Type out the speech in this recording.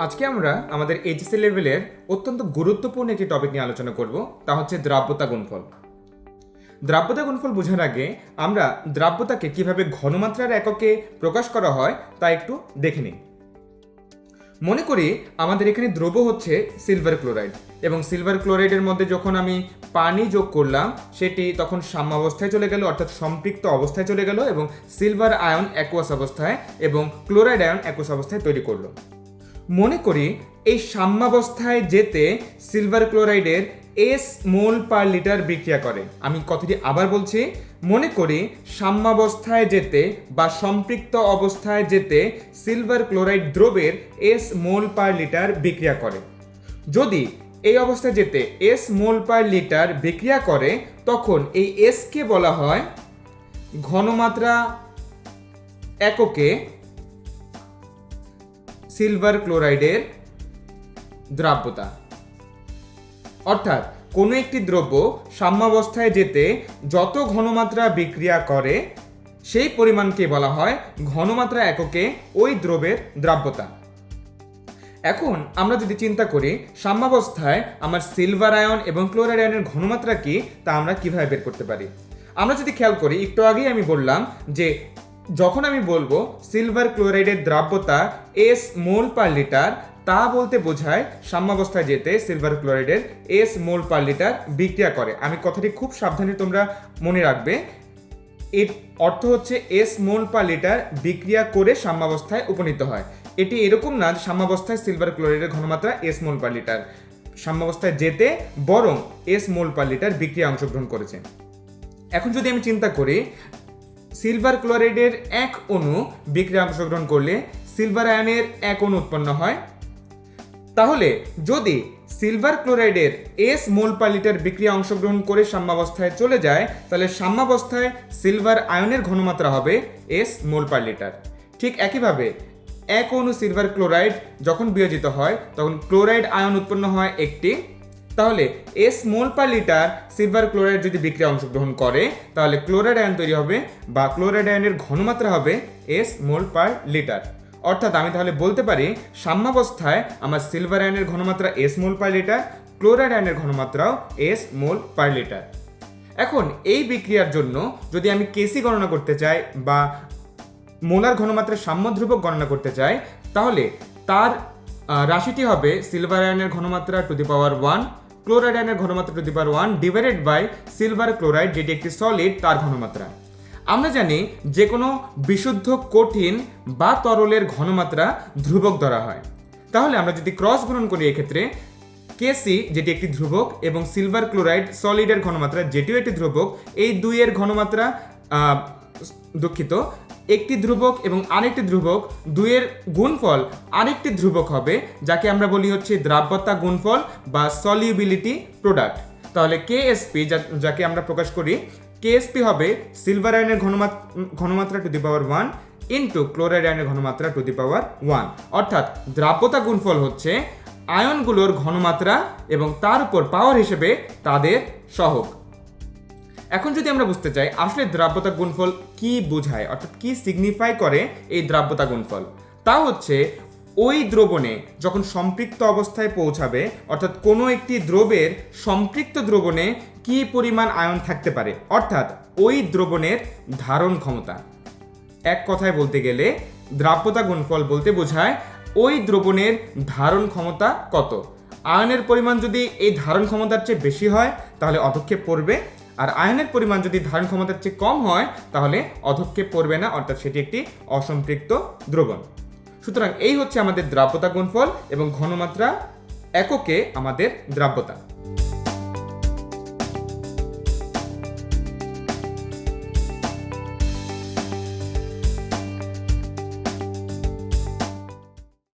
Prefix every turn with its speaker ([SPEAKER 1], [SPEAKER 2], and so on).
[SPEAKER 1] আজকে আমরা আমাদের এইচএসসি লেভেলের অত্যন্ত গুরুত্বপূর্ণ একটি টপিক নিয়ে আলোচনা করব, তা হচ্ছে দ্রাব্যতা গুণফল। দ্রাব্যতা গুণফল বোঝার আগে আমরা দ্রাব্যতাকে কীভাবে ঘনমাত্রার এককে প্রকাশ করা হয় তা একটু দেখে নিই। মনে করি আমাদের এখানে দ্রব্য হচ্ছে সিলভার ক্লোরাইড এবং সিলভার ক্লোরাইডের মধ্যে যখন আমি পানি যোগ করলাম, সেটি তখন সাম্যাবস্থায় চলে গেল, অর্থাৎ সম্পৃক্ত অবস্থায় চলে গেল এবং সিলভার আয়ন অ্যাকোয়াস অবস্থায় এবং ক্লোরাইড আয়ন অ্যাকোয়াস অবস্থায় তৈরি করল। মনে করি এই সাম্যাবস্থায় যেতে সিলভার ক্লোরাইডের এস মোল পার লিটার বিক্রিয়া করে। আমি কথাটি আবার বলছি, মনে করি সাম্যাবস্থায় যেতে বা সম্পৃক্ত অবস্থায় যেতে সিলভার ক্লোরাইড দ্রবের এস মোল পার লিটার বিক্রিয়া করে। যদি এই অবস্থায় যেতে এস মোল পার লিটার বিক্রিয়া করে, তখন এই এসকে বলা হয় ঘনমাত্রা এককে সিলভার ক্লোরাইডের দ্রাব্যতা। অর্থাৎ, কোনো একটি দ্রব্য সাম্যাবস্থায় যেতে যত ঘনমাত্রা বিক্রিয়া করে, সেই পরিমাণকে বলা হয় ঘনমাত্রা এককে ওই দ্রব্যের দ্রাব্যতা। এখন, আমরা যদি চিন্তা করি, সাম্যাবস্থায় আমার সিলভার আয়ন এবং ক্লোরাইড আয়নের ঘনমাত্রা কি, তা আমরা কীভাবে বের করতে পারি? আমরা যদি খেয়াল করি, একটু আগেই আমি বললাম যে যখন আমি বলব সিলভার ক্লোরাইডের দ্রাব্যতা এস মোল পার লিটার তা বলতে বোঝায় সাম্যাবস্থায় যেতে সিলভার ক্লোরাইডের এস মোল পার লিটার বিক্রিয়া করে। আমি কথাটি খুব সাবধানে তোমরা মনে রাখবে। এর অর্থ হচ্ছে এস মোল পার লিটার বিক্রিয়া করে সাম্যাবস্থায় উপনীত হয়। এটি এরকম না সাম্যাবস্থায় সিলভার ক্লোরাইডের ঘনমাত্রা এস মোল পার লিটার সাম্যাবস্থায় যেতে বরং এস মোল পার লিটার বিক্রিয়া অংশগ্রহণ করেছে। এখন যদি আমি চিন্তা করি সিলভার ক্লোরাইডের এক অণু বিক্রিয়া অংশগ্রহণ করলে সিলভার আয়নের এক অণু উৎপন্ন হয়। তাহলে যদি সিলভার ক্লোরাইডের এস মোল পার লিটার বিক্রিয়া অংশগ্রহণ করে সাম্যাবস্থায় চলে যায়, তাহলে সাম্যাবস্থায় সিলভার আয়নের ঘনমাত্রা হবে এস মোল পার লিটার। ঠিক একইভাবে এক অণু সিলভার ক্লোরাইড যখন বিয়োজিত হয়, তখন ক্লোরাইড আয়ন উৎপন্ন হয় একটি তাহলে S mole per litre silver chloride যদি বিক্রিয়া অংশগ্রহণ করে, তাহলে ক্লোরাইড আয়ন তৈরি হবে বা ক্লোরাইড আয়নের ঘনমাত্রা হবে এস মোল পার লিটার। অর্থাৎ আমি তাহলে বলতে পারি, সাম্যাবস্থায় আমার সিলভার আয়নের ঘনমাত্রা S mole per litre chloride আয়নের ঘনমাত্রাও এস মোল পার লিটার। এখন এই বিক্রিয়ার জন্য যদি আমি কেসি গণনা করতে চাই বা মোলার ঘনমাত্রার সাম্য ধ্রুবক গণনা করতে চাই, তাহলে তার রাশিটি হবে সিলভার আয়নের ঘনমাত্রা to the power one chloride আয়নের ঘনমাত্রা to the power one divided by silver chloride যেটি একটি সলিড তার ঘনমাত্রা। আমরা জানি যে কোনো বিশুদ্ধ কঠিন বা তরলের ঘনমাত্রা ধ্রুবক ধরা হয়। তাহলে আমরা যদি ক্রস গুণন করি এক্ষেত্রে কেসি যেটি একটি ধ্রুবক এবং সিলভার ক্লোরাইড সলিডের ঘনমাত্রা যেটিও একটি ধ্রুবক, এই দুইয়ের ঘনমাত্রা দুঃখিত একটি ধ্রুবক এবং আরেকটি ধ্রুবক দুইয়ের গুণফল আরেকটি ধ্রুবক হবে, যাকে আমরা বলি হচ্ছে দ্রাব্যতা গুণফল বা সলিউবিলিটি প্রোডাক্ট তাহলে কেএসপি যাকে আমরা প্রকাশ করি কেএসপি হবে সিলভার আয়নের ঘনমাত্রা ঘনমাত্রা to the power one into chloride আয়নের ঘনমাত্রা টু দি পাওয়ার ওয়ান অর্থাৎ দ্রাব্যতা গুণফল হচ্ছে আয়নগুলোর ঘনমাত্রা এবং তার উপর পাওয়ার হিসেবে তাদের সহগ। এখন যদি আমরা বুঝতে চাই, আসলে দ্রাব্যতা গুণফল কি বোঝায়, অর্থাৎ কি সিগনিফাই করে এই দ্রাব্যতা গুণফল? তা হচ্ছে, ওই দ্রবণে যখন সম্পৃক্ত অবস্থায় পৌঁছাবে, অর্থাৎ কোনো একটি দ্রবের সম্পৃক্ত দ্রবণে কি পরিমাণ আয়ন থাকতে পারে? অর্থাৎ ওই দ্রবণের ধারণ ক্ষমতা। এক কথায় বলতে গেলে, দ্রাব্যতা গুণফল বলতে বোঝায়, ওই দ্রবণের ধারণ ক্ষমতা কত? আয়নের পরিমাণ যদি এই ধারণ ক্ষমতার চেয়ে বেশি হয়, তাহলে অধক্ষেপ পড়বে আর আয়নের পরিমাণ যদি ধারণ ক্ষমতার চেয়ে কম হয়, তাহলে অধক্ষেপ পড়বে না, অর্থাৎ সেটি একটি অসম্পৃক্ত দ্রবণ। সুতরাং এই হচ্ছে আমাদের দ্রাব্যতা গুণফল এবং ঘনমাত্রা এককে আমাদের দ্রাব্যতা।